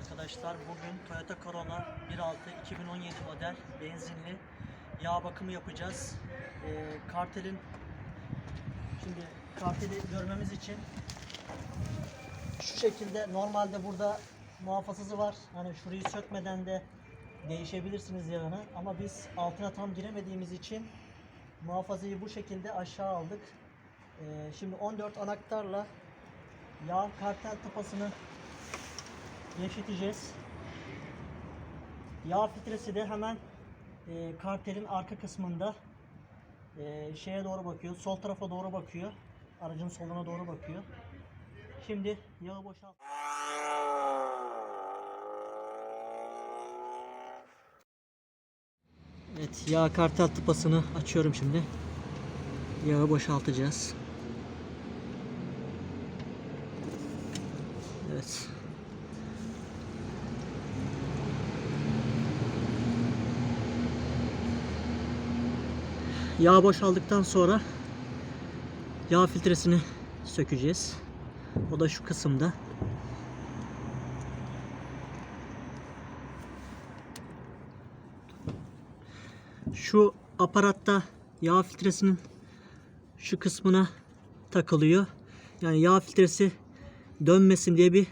arkadaşlar. Bugün Toyota Corolla 1.6 2017 model benzinli yağ bakımı yapacağız. Ee, kartelin şimdi karteli görmemiz için şu şekilde normalde burada muhafazası var. Hani şurayı sökmeden de değişebilirsiniz yağını ama biz altına tam giremediğimiz için muhafazayı bu şekilde aşağı aldık. Ee, şimdi 14 anahtarla yağ kartel tapasını gevşeteceğiz. Yağ filtresi de hemen e, kartelin arka kısmında e, şeye doğru bakıyor. Sol tarafa doğru bakıyor. Aracın soluna doğru bakıyor. Şimdi yağı boşalt. Evet, yağ kartel tıpasını açıyorum şimdi. Yağı boşaltacağız. Evet. Yağ boşaldıktan sonra yağ filtresini sökeceğiz. O da şu kısımda. Şu aparatta yağ filtresinin şu kısmına takılıyor. Yani yağ filtresi dönmesin diye bir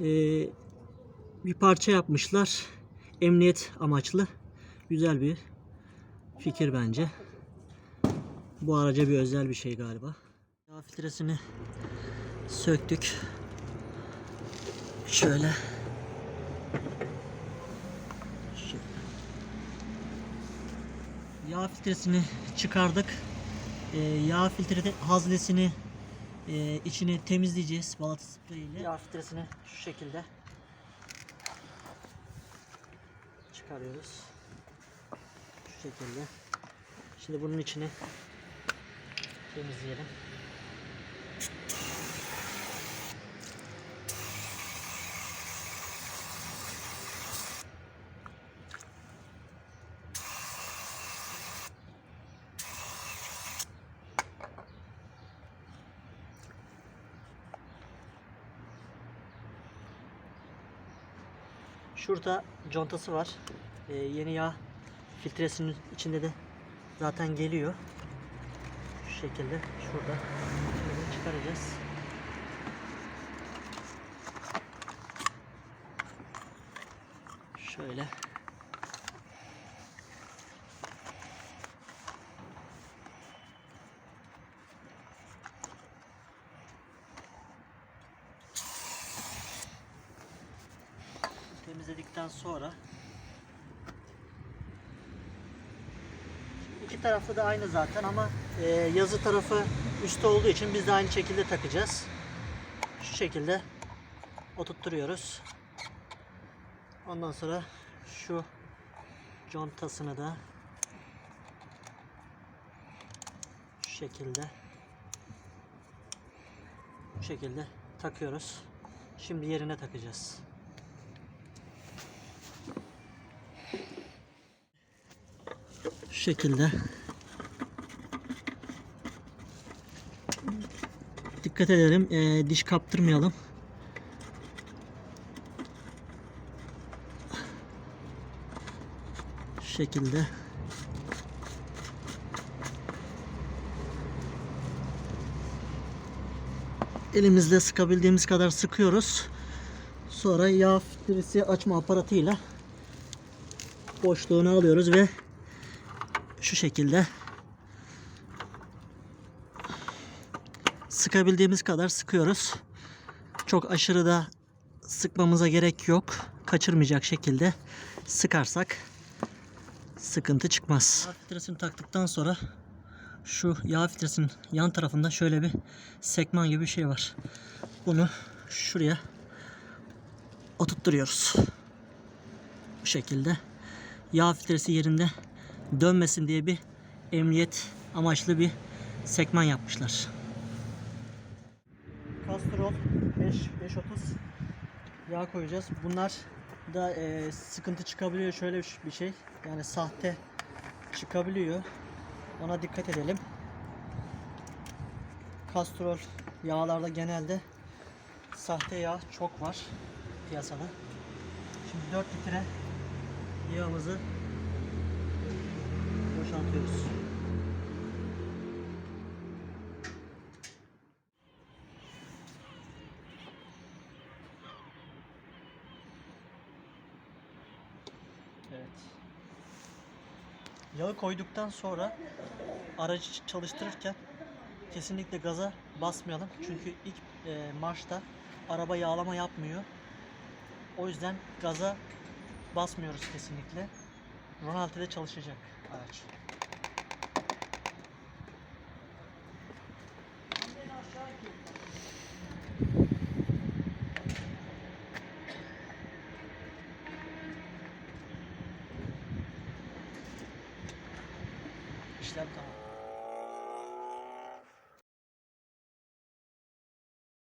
e, bir parça yapmışlar. Emniyet amaçlı. Güzel bir fikir bence. Bu araca bir özel bir şey galiba. Yağ filtresini söktük. Şöyle. Şöyle. Yağ filtresini çıkardık. Ee, yağ filtre haznesini e, içini temizleyeceğiz balata spreyi ile. Yağ filtresini şu şekilde çıkarıyoruz. Şu şekilde. Şimdi bunun içini temizleyelim. Şurada contası var. Ee, yeni yağ filtresinin içinde de zaten geliyor. Şekilde şurada. Çıkaracağız. Şöyle. temizledikten sonra iki tarafta da aynı zaten ama e, yazı tarafı üstte olduğu için biz de aynı şekilde takacağız. Şu şekilde oturtturuyoruz. Ondan sonra şu contasını da şu şekilde bu şekilde takıyoruz. Şimdi yerine takacağız. Şekilde. Dikkat edelim. eee, diş kaptırmayalım. Şu şekilde. Elimizle sıkabildiğimiz kadar sıkıyoruz. Sonra yağ filtresi açma aparatıyla boşluğunu alıyoruz ve şu şekilde sıkabildiğimiz kadar sıkıyoruz. Çok aşırı da sıkmamıza gerek yok. Kaçırmayacak şekilde sıkarsak sıkıntı çıkmaz. Yağ filtresini taktıktan sonra şu yağ filtresinin yan tarafında şöyle bir sekman gibi bir şey var. Bunu şuraya oturtturuyoruz. Bu şekilde. Yağ filtresi yerinde dönmesin diye bir emniyet amaçlı bir sekman yapmışlar. Castrol 5 530 yağ koyacağız. Bunlar da e, sıkıntı çıkabiliyor şöyle bir şey. Yani sahte çıkabiliyor. Ona dikkat edelim. Castrol yağlarda genelde sahte yağ çok var piyasada. Şimdi 4 litre yağımızı boşaltıyoruz. Evet. Yağı koyduktan sonra aracı çalıştırırken kesinlikle gaza basmayalım. Çünkü ilk e, marşta araba yağlama yapmıyor. O yüzden gaza basmıyoruz kesinlikle. Ronaldo'da çalışacak araç. İşlem tamam.